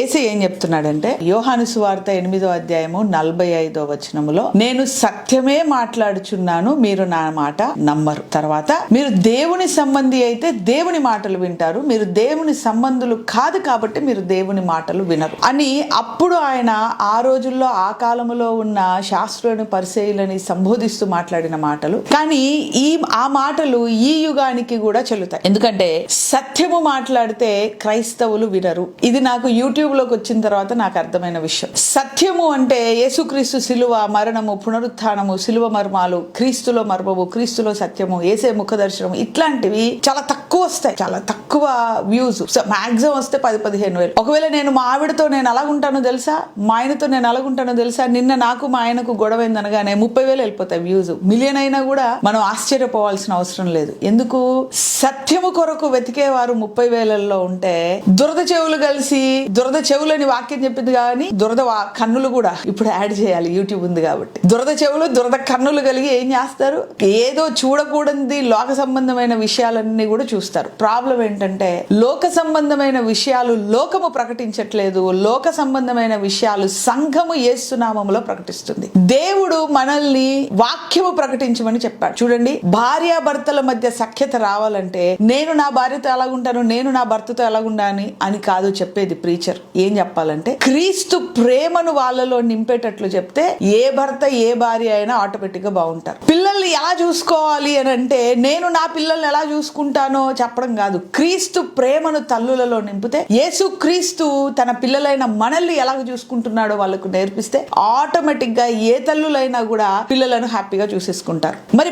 AC ఏం చెప్తున్నాడంటే యోహాను సువార్త ఎనిమిదో అధ్యాయము నలభై ఐదో వచనములో నేను సత్యమే మాట్లాడుచున్నాను మీరు నా మాట నమ్మరు. తర్వాత మీరు దేవుని సంబంధి అయితే దేవుని మాటలు వింటారు మీరు దేవుని సంబంధులు కాదు కాబట్టి మీరు దేవుని మాటలు వినరు. అని అప్పుడు ఆయన ఆ రోజుల్లో ఆ కాలములో ఉన్న శాస్త్రులను పరిచయులని సంబోధిస్తూ మాట్లాడిన మాటలు. కానీ ఈ ఆ మాటలు ఈ యుగానికి కూడా చెల్లుతాయి. ఎందుకంటే సత్యము మాట్లాడితే క్రైస్తవులు వినరు. ఇది నాకు యూట్యూబ్ యూట్యూబ్లోకి వచ్చిన తర్వాత నాకు అర్థమైన విషయం. సత్యము అంటే యేసుక్రీస్తు శిలువ మరణము పునరుత్థానము శిలువ మర్మాలు క్రీస్తులో మర్మము క్రీస్తులో సత్యము ఏసే ముఖ దర్శనం ఇట్లాంటివి చాలా తక్కువ వస్తాయి. చాలా తక్కువ వ్యూస్ మాక్సిమం వస్తే పది పదిహేను వేలు. ఒకవేళ నేను మా ఆవిడతో నేను అలాగుంటానో తెలుసా? మా ఆయనతో నేను అలాగుంటానో తెలుసా? నిన్న నాకు మా ఆయనకు గొడవ అనగానే ముప్పై వేలు వెళ్ళిపోతాయి వ్యూస్ మిలియన్ అయినా కూడా మనం ఆశ్చర్యపోవాల్సిన అవసరం లేదు. ఎందుకు? సత్యము కొరకు వెతికేవారు ముప్పై వేలల్లో ఉంటే దురద చెవులు కలిసి దురద చెవులని వాక్యం చెప్పింది కానీ దురద వా- కన్నులు కూడా ఇప్పుడు యాడ్ చేయాలి. యూట్యూబ్ ఉంది కాబట్టి. దురద చెవులు దురద కన్నులు కలిగి ఏం చేస్తారు? ఏదో చూడకూడనిది లోక సంబంధమైన విషయాలన్నీ కూడా చూస్తారు. ప్రాబ్లం ఏంటంటే లోక సంబంధమైన విషయాలు లోకము ప్రకటించట్లేదు. లోక సంబంధమైన విషయాలు సంఘము ఏసునామంలో ప్రకటిస్తుంది. దేవుడు మనల్ని వాక్యము ప్రకటించమని చెప్పాడు. చూడండి భార్యాభర్తల మధ్య సఖ్యత రావాలంటే నేను నా భార్యతో ఎలాగుంటాను? నేను నా భర్తతో ఎలాగుండాని అని కాదు చెప్పేది ప్రీచర్ ఏం చెప్పాలంటే క్రీస్తు ప్రేమను వాళ్ళలో నింపేటట్లు చెప్తే ఏ భర్త ఏ భార్య అయినా ఆటోమేటిక్గా బాగుంటారు. పిల్లల్ని ఎలా చూసుకోవాలి అని అంటే నేను నా పిల్లల్ని ఎలా చూసుకుంటానో చెప్పడం కాదు. క్రీస్తు ప్రేమను తల్లులలో నింపితే యేసు క్రీస్తు తన పిల్లలైన మనల్ని ఎలా చూసుకుంటున్నాడో వాళ్ళకు నేర్పిస్తే ఆటోమేటిక్గా ఏ తల్లులైనా కూడా పిల్లలను హ్యాపీగా చూసేసుకుంటారు. మరి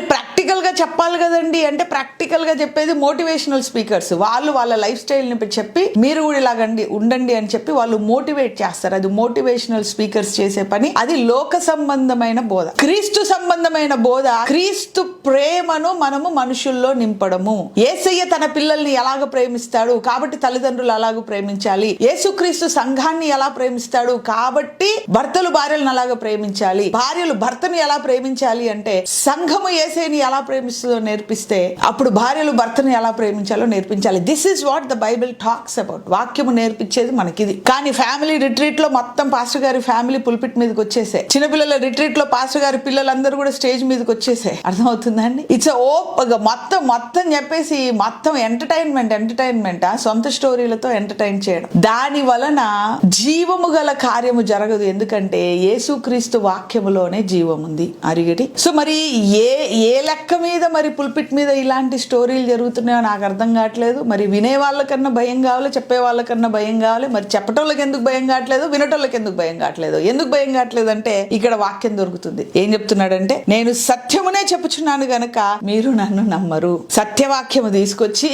ప్రాక్టికల్ చెప్పాలి కదండి. అంటే ప్రాక్టికల్గా చెప్పేది మోటివేషనల్ స్పీకర్స్ వాళ్ళు వాళ్ళ లైఫ్ స్టైల్ని చెప్పి మీరు కూడా ఇలాగండి ఉండండి అని చెప్పి వాళ్ళు మోటివేట్ చేస్తారు. అది మోటివేషనల్ స్పీకర్స్ చేసే పని. అది లోక సంబంధమైన బోధ. క్రీస్తు సంబంధమైన బోధ. క్రీస్తు ప్రేమను మనము మనుషుల్లో నింపడము. ఏసయ్య తన పిల్లల్ని ఎలాగ ప్రేమిస్తాడు? కాబట్టి తల్లిదండ్రులు అలాగ ప్రేమించాలి. యేసుక్రీస్తు సంఘాన్ని ఎలా ప్రేమిస్తాడు? కాబట్టి భర్తలు భార్యలను అలాగ ప్రేమించాలి. భార్యలు భర్తను ఎలా ప్రేమించాలి అంటే సంఘము ఏసేని ఎలా ప్రేమిస్తుందో నేర్పిస్తే అప్పుడు భార్యలు భర్తను ఎలా ప్రేమించాలో నేర్పించాలి. This is what the Bible talks about వాక్యము నేర్పించేది మనకిది. కానీ ఫ్యామిలీ రిట్రీట్లో మొత్తం పాస్టర్ గారి ఫ్యామిలీ పుల్పిట్ మీదకి వచ్చేసే చిన్నపిల్లల రిట్రీట్లో పాస్టర్ గారి పిల్లలందరూ కూడా స్టేజ్ మీదకి వచ్చేసే అర్థమవుతుందండి ఇట్స్ ఓప్ మొత్తం మొత్తం చెప్పేసి మొత్తం ఎంటర్టైన్మెంట్ ఎంటర్టైన్మెంట్ సొంత స్టోరీలతో ఎంటర్టైన్ చేయడం. దాని వలన జీవము గల కార్యము జరగదు. ఎందుకంటే యేసుక్రీస్తు వాక్యములోనే జీవం ఉంది అరిగటి. సో మరి ఏ ఏ లెక్క మీద మరి పుల్పిట్ మీద ఇలాంటి స్టోరీలు జరుగుతున్నాయో నాకు అర్థం కావట్లేదు. మరి వినే వాళ్ళకన్నా భయం కావాలి చెప్పే వాళ్ళకన్నా భయం కావాలి. మరి చెప్పటోళ్ళకి ఎందుకు భయం కావట్లేదు వినటోళ్ళకి ఎందుకు భయం కావట్లేదు? ఎందుకు భయం కావట్లేదు అంటే ఇక్కడ వాక్యం దొరుకుతుంది. ఏం చెప్తున్నాడంటే నేను సత్యమునే చెప్పుచున్నాను గనక మీరు నన్ను నమ్మరు. సత్యవాక్యము తీసుకొచ్చి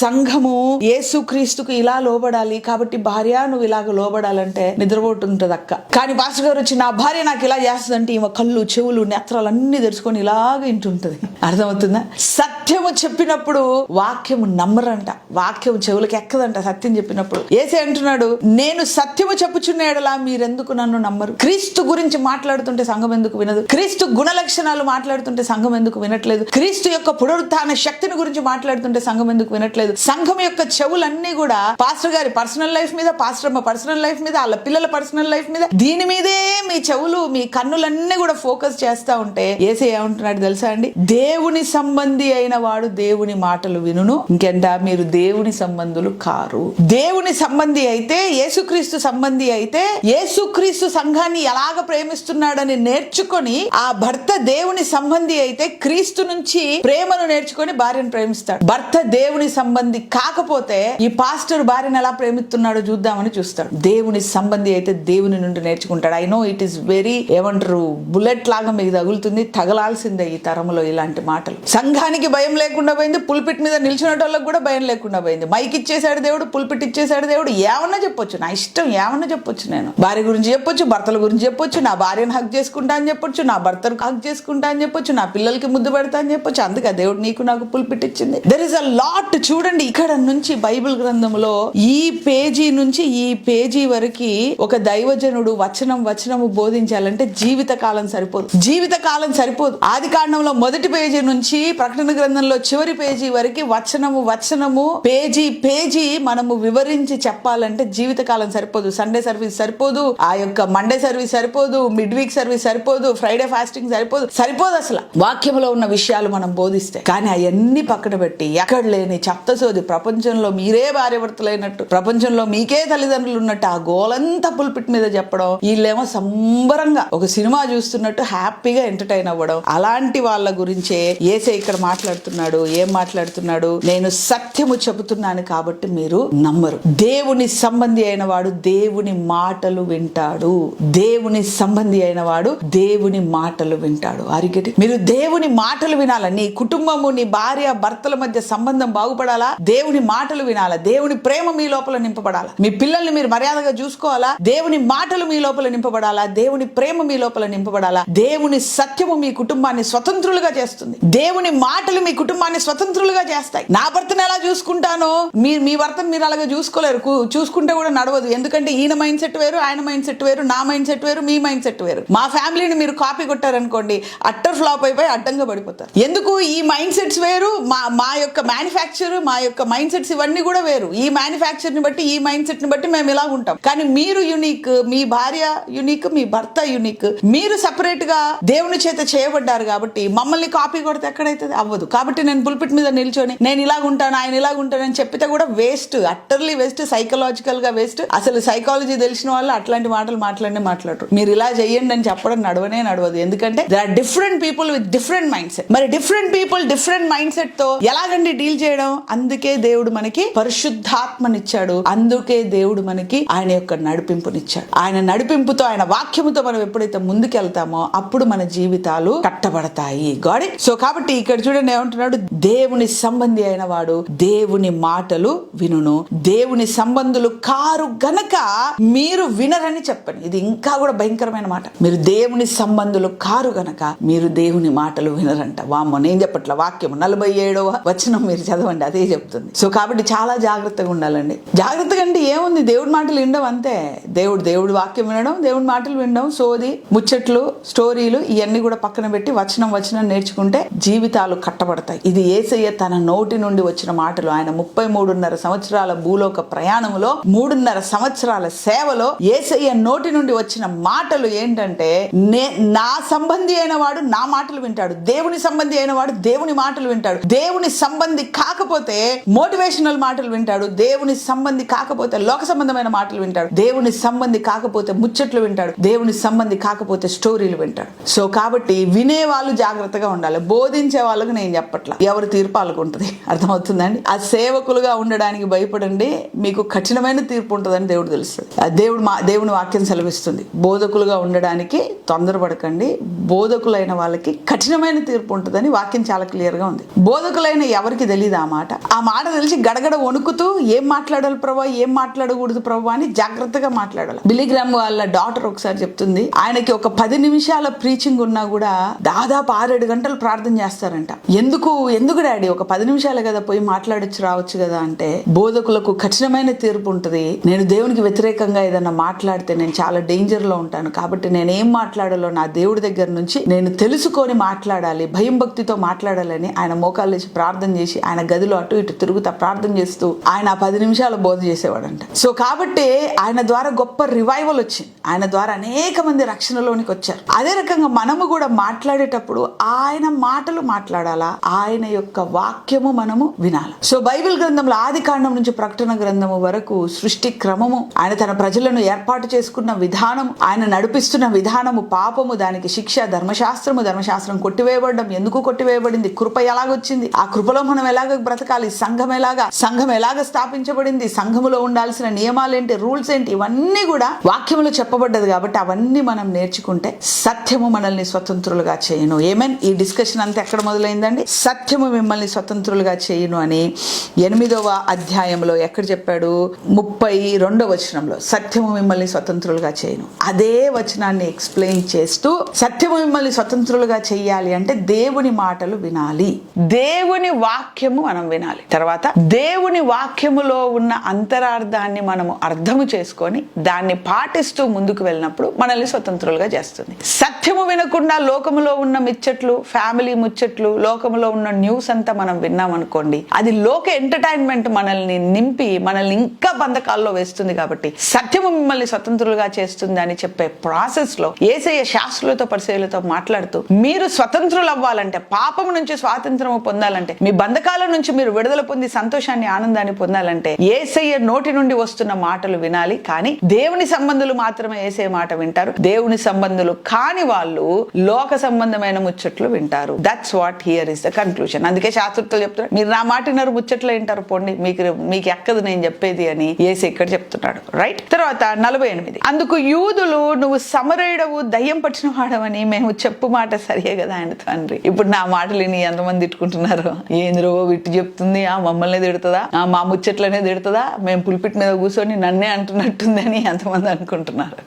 సంఘము యేసుక్రీస్తుకు ఇలా లోబడాలి కాబట్టి భార్య నువ్వు ఇలాగ లోబడాలంటే నిద్రపోతుంటది అక్క. కానీ పాస్టర్ గారు వచ్చి నా భార్య నాకు ఇలా చేస్తుందంటే ఈమె కళ్ళు చెవులు నేత్రాలు అన్ని తెరుచుకొని ఇలాగ ఇంటుంటది అర్థమవుతుందా? సత్యము చెప్పినప్పుడు వాక్యము నమ్మరంట. వాక్యము చెవులకు ఎక్కదంట సత్యం చెప్పినప్పుడు. ఏసే అంటున్నాడు నేను సత్యము చెప్పుచున్న ఎడలా మీరెందుకు నన్ను నమ్మరు? క్రీస్తు గురించి మాట్లాడుతుంటే సంఘం ఎందుకు వినదు? క్రీస్తు గుణ లక్షణాలు మాట్లాడుతుంటే సంఘం ఎందుకు వినట్లేదు? క్రీస్తు యొక్క పునరుత్థాన శక్తిని గురించి మాట్లాడుతుంటే సంఘం ఎందుకు వినట్లేదు? సంఘం యొక్క చెవులన్నీ కూడా పాస్టర్ గారి పర్సనల్ లైఫ్ మీద పాస్టర్ అమ్మ పర్సనల్ లైఫ్ మీద వాళ్ళ పిల్లల పర్సనల్ లైఫ్ మీద దీని మీదే మీ చెవులు మీ కన్నులన్నీ కూడా ఫోకస్ చేస్తా ఉంటే ఏసే ఏమంటున్నాడు తెలుసా అండి? దే దేవుని సంబంధి అయిన వాడు దేవుని మాటలు వినును. ఇంకెంత మీరు దేవుని సంబంధులు కారు. దేవుని సంబంధి అయితే యేసుక్రీస్తు సంబంధి అయితే యేసుక్రీస్తు సంఘాన్ని ఎలాగ ప్రేమిస్తున్నాడని నేర్చుకొని ఆ భర్త దేవుని సంబంధి అయితే క్రీస్తు నుంచి ప్రేమను నేర్చుకొని భార్యను ప్రేమిస్తాడు. భర్త దేవుని సంబంధి కాకపోతే ఈ పాస్టర్ భార్యను ఎలా ప్రేమిస్తున్నాడో చూద్దామని చూస్తాడు. దేవుని సంబంధి అయితే దేవుని నుండి నేర్చుకుంటాడు. I know it is very ఏమంటారు బుల్లెట్ లాగా మీకు తగులుతుంది తగలాల్సిందే ఈ తరంలో ఇలాంటి మాటలు. సంఘానికి భయం లేకుండా పోయింది పుల్పిట్ మీద నిల్చునేటోళ్ళకి కూడా భయం లేకుండా పోయింది. మైక్ ఇచ్చేసాడు దేవుడు పుల్పిట్ ఇచ్చేసాడు దేవుడు ఏమన్నా చెప్పొచ్చు. నా ఇష్టం ఏమన్నా చెప్పొచ్చు నేను. భార్య గురించి చెప్పొచ్చు భర్తల గురించి చెప్పొచ్చు నా భార్యను హక్ చేసుకుంటా అని చెప్పొచ్చు నా భర్తను హక్ చేసుకుంటా అని చెప్పొచ్చు నా పిల్లలకి ముద్దు పెడతా అని చెప్పొచ్చు అందుకే దేవుడు నీకు నాకు పుల్పిట్ ఇచ్చింది. దెర్ ఇస్ అ లాట్ చూడండి ఇక్కడ నుంచి బైబిల్ గ్రంథంలో ఈ పేజీ నుంచి ఈ పేజీ వరకు ఒక దైవజనుడు వచనం వచనము బోధించాలంటే జీవిత కాలం సరిపోదు. జీవిత కాలం సరిపోదు. ఆది కాండంలో మొదటి పేజీ పేజీ నుంచి ప్రకటన గ్రంథంలో చివరి పేజీ వరకు వచనము వచనము పేజీ పేజీ మనము వివరించి చెప్పాలంటే జీవితకాలం సరిపోదు. సండే సర్వీస్ సరిపోదు ఆ యొక్క మండే సర్వీస్ సరిపోదు మిడ్ వీక్ సర్వీస్ సరిపోదు ఫ్రైడే ఫాస్టింగ్ సరిపోదు. సరిపోదు అసలు. వాక్యంలో ఉన్న విషయాలు మనం బోధిస్తే. కానీ అవన్నీ పక్కన పెట్టి ఎక్కడ లేని చెప్తసోది ప్రపంచంలో మీరే భార్యభర్తలైనట్టు ప్రపంచంలో మీకే తల్లిదండ్రులు ఉన్నట్టు ఆ గోలంతా పుల్పిట్ మీద చెప్పడం వీళ్ళేమో సంబరంగా ఒక సినిమా చూస్తున్నట్టు హ్యాపీగా ఎంటర్టైన్ అవ్వడం అలాంటి వాళ్ళ గురించే ఏసే ఇక్కడ మాట్లాడుతున్నాడు ఏం మాట్లాడుతున్నాడు నేను సత్యము చెబుతున్నాను కాబట్టి మీరు నమ్మరు. దేవుని సంబంధి అయిన వాడు దేవుని మాటలు వింటాడు. దేవుని సంబంధి అయిన వాడు దేవుని మాటలు వింటాడు. అరిగటి మీరు దేవుని మాటలు వినాలా? నీ కుటుంబము నీ భార్య భర్తల మధ్య సంబంధం బాగుపడాలా? దేవుని మాటలు వినాలా? దేవుని ప్రేమ మీ లోపల నింపబడాలా? మీ పిల్లల్ని మీరు మర్యాదగా చూసుకోవాలా? దేవుని మాటలు మీ లోపల నింపబడాలా? దేవుని ప్రేమ మీ లోపల నింపబడాలా? దేవుని సత్యము మీ కుటుంబాన్ని స్వతంత్రులుగా చేస్తుంది. దేవుని మాటలు మీ కుటుంబాన్ని స్వతంత్రులుగా చేస్తాయి. నా భర్తను ఎలా చూసుకుంటానో మీరు మీ భర్తను మీరు అలాగా చూసుకోలేరు. చూసుకుంటే కూడా నడవదు. ఎందుకంటే ఈయన మైండ్ సెట్ వేరు ఆయన మైండ్ సెట్ వేరు నా మైండ్ సెట్ వేరు మీ మైండ్ సెట్ వేరు. మా ఫ్యామిలీని మీరు కాపీ కొట్టారనుకోండి అట్టర్ ఫ్లాప్ అయిపోయి అడ్డంగా పడిపోతారు. ఎందుకు? ఈ మైండ్ సెట్స్ వేరు మా మా యొక్క మ్యానుఫ్యాక్చర్ మా యొక్క మైండ్ సెట్స్ ఇవన్నీ కూడా వేరు. ఈ మ్యానుఫ్యాక్చర్ని బట్టి ఈ మైండ్ సెట్ని బట్టి మేము ఇలా ఉంటాం. కానీ మీరు యునిక్ మీ భార్య యునిక్ మీ భర్త యునిక్ మీరు సపరేట్గా దేవుని చేత చేయబడ్డారు కాబట్టి మమ్మల్ని కాపీ కొడితే ఎక్కడైతే అవ్వదు. కాబట్టి నేను పుల్పిట్ మీద నిల్చొని నేను ఇలాగ ఉంటాను ఆయన ఇలాగ ఉంటాను అని చెప్పితే కూడా వేస్ట్ అట్టర్లీ వేస్ట్ సైకలాజికల్గా వేస్ట్ అసలు సైకాలజీ తెలిసిన వాళ్ళు అట్లాంటి మాటలు మాట్లాడి మాట్లాడరు. మీరు ఇలా చెయ్యండి అని చెప్పడం నడవనే నడవదు. ఎందుకంటే they are different people with different mind set మరి డిఫరెంట్ పీపుల్ డిఫరెంట్ మైండ్ సెట్తో ఎలాగండి డీల్ చేయడం? అందుకే దేవుడు మనకి పరిశుద్ధాత్మనిచ్చాడు. అందుకే దేవుడు మనకి ఆయన యొక్క నడిపింపునిచ్చాడు. ఆయన నడిపింపుతో ఆయన వాక్యముతో మనం ఎప్పుడైతే ముందుకెళ్తామో అప్పుడు మన జీవితాలు కట్టబడతాయి. గాడి సో కాబట్టి ఇక్కడ చూడండి ఏమంటున్నాడు? దేవుని సంబంధి అయిన వాడు దేవుని మాటలు వినును. దేవుని సంబంధులు కారు గనక మీరు వినరని చెప్పండి. ఇది ఇంకా కూడా భయంకరమైన మాట. మీరు దేవుని సంబంధులు కారు గనక మీరు దేవుని మాటలు వినరంట. వామ్మో నేను చెప్పట్ల వాక్యం నలభై ఏడవ వచనం మీరు చదవండి అదే చెప్తుంది. సో కాబట్టి చాలా జాగ్రత్తగా ఉండాలండి. జాగ్రత్తగా అంటే ఏముంది? దేవుడి మాటలు వినడం అంతే. దేవుడు దేవుడి వాక్యం వినడం దేవుడి మాటలు వినడం సోది ముచ్చట్లు స్టోరీలు ఇవన్నీ కూడా పక్కన పెట్టి వచనం వచనం నేర్చుకుంటే జీవితాలు కట్టబడతాయి. ఇది ఏసయ్య తన నోటి నుండి వచ్చిన మాటలు. ఆయన ముప్పై మూడున్నర సంవత్సరాల భూలోక ప్రయాణంలో మూడున్నర సంవత్సరాల సేవలో ఏసయ్య నోటి నుండి వచ్చిన మాటలు ఏంటంటే నే నా సంబంధి అయిన వాడు నా మాటలు వింటాడు. దేవుని సంబంధి అయిన వాడు దేవుని మాటలు వింటాడు. దేవుని సంబంధి కాకపోతే మోటివేషనల్ మాటలు వింటాడు. దేవుని సంబంధి కాకపోతే లోక సంబంధమైన మాటలు వింటాడు. దేవుని సంబంధి కాకపోతే ముచ్చట్లు వింటాడు. దేవుని సంబంధి కాకపోతే స్టోరీలు వింటాడు. సో కాబట్టి వినే వాళ్ళు జాగ్రత్తగా ఉండాలి. బోధించే వాళ్ళకు నేను చెప్పట్లా. ఎవరి తీర్పు వాళ్ళకుంటుంది అర్థమవుతుందండి? ఆ సేవకులుగా ఉండడానికి భయపడండి. మీకు కఠినమైన తీర్పు ఉంటుందని దేవుడు తెలుస్తుంది. ఆ దేవుడు మా దేవుని వాక్యం సెలవిస్తుంది. బోధకులుగా ఉండడానికి తొందరపడకండి. బోధకులైన వాళ్ళకి కఠినమైన తీర్పు ఉంటుందని వాక్యం చాలా క్లియర్గా ఉంది. బోధకులైన ఎవరికి తెలియదు ఆ మాట. ఆ మాట తెలిసి గడగడ వణుకుతూ ఏం మాట్లాడాలి ప్రభా? ఏం మాట్లాడకూడదు ప్రభా? అని జాగ్రత్తగా మాట్లాడాలి. బిలిగ్రామ్ వాళ్ళ డాటర్ ఒకసారి చెప్తుంది. ఆయనకి ఒక పది నిమిషాల ప్రీచింగ్ ఉన్నా కూడా దాదాపు ఆరేడు గంటలు ప్రార్థన చేస్తారంట. ఎందుకు ఎందుకు డాడీ? ఒక పది నిమిషాలే కదా పోయి మాట్లాడొచ్చు రావచ్చు కదా అంటే బోధకులకు కఠినమైన తీర్పు ఉంటుంది. నేను దేవునికి వ్యతిరేకంగా ఏదైనా మాట్లాడితే నేను చాలా డేంజర్లో ఉంటాను. కాబట్టి నేను ఏం మాట్లాడాలో నా దేవుడి దగ్గర నుంచి నేను తెలుసుకొని మాట్లాడాలి భయం భక్తితో మాట్లాడాలని ఆయన మోకాలు వేసి ప్రార్థన చేసి ఆయన గదిలో అటు ఇటు తిరుగుతా ప్రార్థన చేస్తూ ఆయన పది నిమిషాలు బోధ చేసేవాడంట. సో కాబట్టి ఆయన ద్వారా గొప్ప రివైవల్ వచ్చింది. ఆయన ద్వారా అనేక మంది రక్షణలోనికి వచ్చారు. అదే రకంగా మనము కూడా మాట్లాడేటప్పుడు ఆయన మాటలు మాట్లాడాలా? ఆయన యొక్క వాక్యము మనము వినాలి. సో బైబిల్ గ్రంథంలో ఆది కాండం నుంచి ప్రకటన గ్రంథము వరకు సృష్టి క్రమము ఆయన తన ప్రజలను ఏర్పాటు చేసుకున్న విధానం ఆయన నడిపిస్తున్న విధానము పాపము దానికి శిక్ష ధర్మశాస్త్రము ధర్మశాస్త్రం కొట్టివేయబడడం ఎందుకు కొట్టివేయబడింది? కృప ఎలాగొచ్చింది? ఆ కృపలో మనం ఎలాగ బ్రతకాలి? సంఘం ఎలాగా? సంఘం ఎలాగ స్థాపించబడింది? సంఘములో ఉండాల్సిన నియమాలు ఏంటి రూల్స్ ఏంటి? ఇవన్నీ కూడా వాక్యములో చెప్పబడ్డది కాబట్టి అవన్నీ మనం నేర్చుకుంటే సత్యము మనల్ని స్వతంత్రులుగా చేయను. ఏమేన్ ఈ డిస్కషన్ అంతా ఎక్కడ మొదలైందండి? సత్యము మిమ్మల్ని స్వతంత్రులుగా చేయను అని ఎనిమిదవ అధ్యాయంలో ఎక్కడ చెప్పాడు? ముప్పై రెండవ వచనంలో. సత్యము మిమ్మల్ని స్వతంత్రులుగా చేయను. అదే వచనాన్ని ఎక్స్ప్లెయిన్ చేస్తూ సత్యము మిమ్మల్ని స్వతంత్రులుగా చేయాలి అంటే దేవుని మాటలు వినాలి. దేవుని వాక్యము మనం వినాలి. తర్వాత దేవుని వాక్యములో ఉన్న అంతరార్థాన్ని మనము అర్థము చేసుకొని దాన్ని పాటిస్తూ ముందుకు వెళ్ళినప్పుడు మనల్ని స్వతంత్రులుగా చేస్తుంది. సత్యము వినకుండా లోకములో ఉన్న మిచ్చట్లు ఫ్యామిలీ ఫ్యామిలీ ముచ్చట్లు లోకంలో ఉన్న న్యూస్ అంతా మనం విన్నాం అనుకోండి అది లోక ఎంటర్టైన్మెంట్ మనల్ని నింపి మనల్ని ఇంకా బంధకాల్లో వేస్తుంది కాబట్టి సత్యము మిమ్మల్ని స్వతంత్రులుగా చేస్తుంది అని చెప్పే ప్రాసెస్లో ఏసయ్య శాస్త్రులతో పరిశీలతో మాట్లాడుతూ మీరు స్వతంత్రులు అవ్వాలంటే పాపం నుంచి స్వాతంత్రము పొందాలంటే మీ బంధకాల నుంచి మీరు విడుదల పొంది సంతోషాన్ని ఆనందాన్ని పొందాలంటే ఏసయ్య నోటి నుండి వస్తున్న మాటలు వినాలి. కానీ దేవుని సంబంధులు మాత్రమే ఏసే మాట వింటారు. దేవుని సంబంధులు కాని వాళ్ళు లోక సంబంధమైన ముచ్చట్లు వింటారు. That's what here is the conclusion అందుకే శాస్త్రులు చెప్తున్నారు మీరు నా మాట విన్నారు ముచ్చట్లు వింటారు పోండి. మీకు మీకు ఎక్కదు నేను చెప్పేది అని ఏసి ఇక్కడ చెప్తున్నాడు. రైట్ తర్వాత నలభై ఎనిమిది. అందుకు యూదులు నువ్వు సమరేడవు దయ్యం పట్టిన వాడవని మేము చెప్పు మాట సరియే కదా ఆయన తండ్రి. ఇప్పుడు నా మాటలు విని ఎంతమంది తిట్టుకుంటున్నారు? ఏంద్రో విట్టు చెప్తుంది ఆ మమ్మల్ని తిడుతుందా? ఆ మా ముచ్చట్లనే తిడుతుందా? మేము పులిపిట్ మీద కూర్చొని నన్నే అంటున్నట్టుందని ఎంతమంది అనుకుంటున్నారు.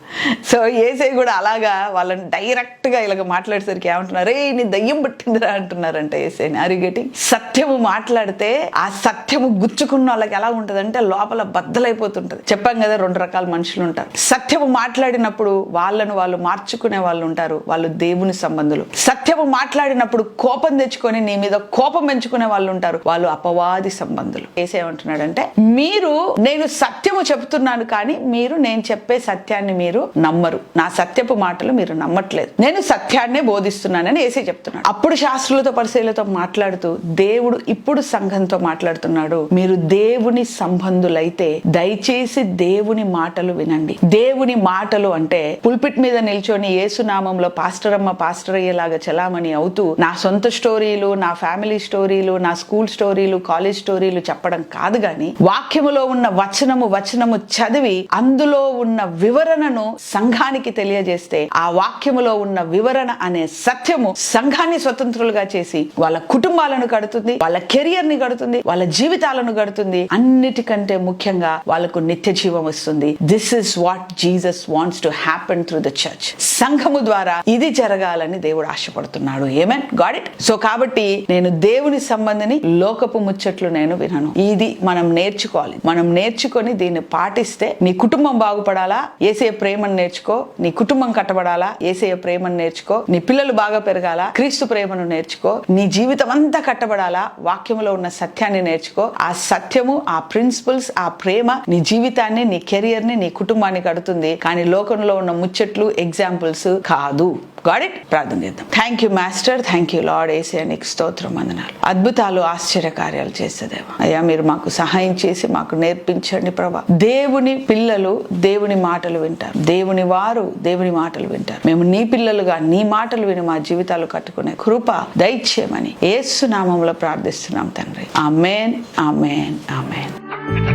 సో ఏసై కూడా అలాగా వాళ్ళని డైరెక్ట్గా ఇలాగ మాట్లాడేసరికి ఏమంటున్నారు ఏ నీ దయ్యం పట్టిందిరా అంటున్నారంట ఏసైని. అరిగేటి సత్యము మాట్లాడితే ఆ సత్యము గుచ్చుకున్న వాళ్ళకి ఎలా ఉంటదంటే లోపల బద్దలైపోతుంటది. చెప్పాం కదా రెండు రకాల మనుషులు ఉంటారు సత్యము మాట్లాడినప్పుడు వాళ్ళను వాళ్ళు మార్చుకునే వాళ్ళు ఉంటారు వాళ్ళు దేవుని సంబంధులు. సత్యము మాట్లాడినప్పుడు కోపం తెచ్చుకొని నీ మీద కోపం పెంచుకునే వాళ్ళు ఉంటారు వాళ్ళు అపవాది సంబంధులు. ఏసేమంటున్నాడంటే మీరు నేను సత్యము చెప్తున్నాను కానీ మీరు నేను చెప్పే సత్యాన్ని మీరు నమ్మరు. నా సత్యపు మాటలు మీరు నమ్మట్లేదు. నేను సత్యాన్నే బోధిస్తున్నానని ఏసే చెప్తున్నాడు. అప్పుడు శాస్త్రులతో పరిశీలతో మాట్లాడుతూ దేవుడు ఇప్పుడు సంఘంతో మాట్లాడుతున్నాడు. మీరు దేవుని సంబంధులైతే దయచేసి దేవుని మాటలు వినండి. దేవుని మాటలు అంటే పుల్పిట్ మీద నిల్చొని ఏసునామంలో పాస్టర్ అమ్మ పాస్టర్ అయ్యేలాగా చలామణి అవుతూ నా సొంత స్టోరీలు నా ఫ్యామిలీ స్టోరీలు నా స్కూల్ స్టోరీలు కాలేజ్ స్టోరీలు చెప్పడం కాదు గాని వాక్యములో ఉన్న వచనము వచనము చదివి అందులో ఉన్న వివరణను సంఘానికి తెలియజేస్తే ఆ వాక్యములో ఉన్న వివరణ అనే సత్యము సంఘాన్ని స్వతంత్రులుగా చేసి వాళ్ళ కుటుంబాలను కడుతుంది వాళ్ళ కెరియర్ని కడుతుంది వాళ్ళ జీవితాలను గడుతుంది. అన్నిటికంటే ముఖ్యంగా వాళ్ళకు నిత్య జీవం వస్తుంది. This is what Jesus wants to happen through the church సంఘము ద్వారా ఇది జరగాలని దేవుడు ఆశపడుతున్నాడు. ఏమన్ గాడ్ ఇట్ సో కాబట్టి నేను దేవుని సంబంధిని లోకపు ముచ్చట్లు నేను వినను. ఇది మనం నేర్చుకోవాలి. మనం నేర్చుకొని దీన్ని పాటిస్తే నీ కుటుంబం బాగుపడాలా? ఏసే ప్రేమను నేర్చుకో. నీ కుటుంబం కట్టబడాలా? ఏసే ప్రేమను నేర్చుకో. నీ పిల్లలు బాగా పెరగాల? క్రీస్తు ప్రేమను నేర్చుకో. నీ జీవితం అంతా కట్టబడాలా? వాక్యములో ఉన్న సత్యాన్ని నేర్చుకో. ఆ సత్యము ఆ ప్రిన్సిపల్స్ ఆ ప్రేమ నీ జీవితాన్ని నీ కెరియర్ని నీ కుటుంబాన్ని కడుతుంది. కానీ లోకంలో ఉన్న ముచ్చట్లు ఎగ్జాంపుల్స్ కాదు. గాడ్ ఇట్ ప్రార్థన చేద్దాం. Thank you master thank you Lord AC నీకు స్తోత్రం వందనాలు. అద్భుతాలు ఆశ్చర్య కార్యాలు చేసేదేవా? అయ్యా మీరు మాకు సహాయం చేసి మాకు నేర్పించండి ప్రభా. దేవుని పిల్లలు దేవుని మాటలు వింటారు. దేవుని వారు దేవుని మాటలు వింటారు. మేము నీ పిల్లలుగా నీ మాటలు విని మా జీవితాలు కట్టుకునే కృప దైత్యమని ఏసునామంలో ప్రార్థిస్తున్నాం తండ్రి. Amen amen amen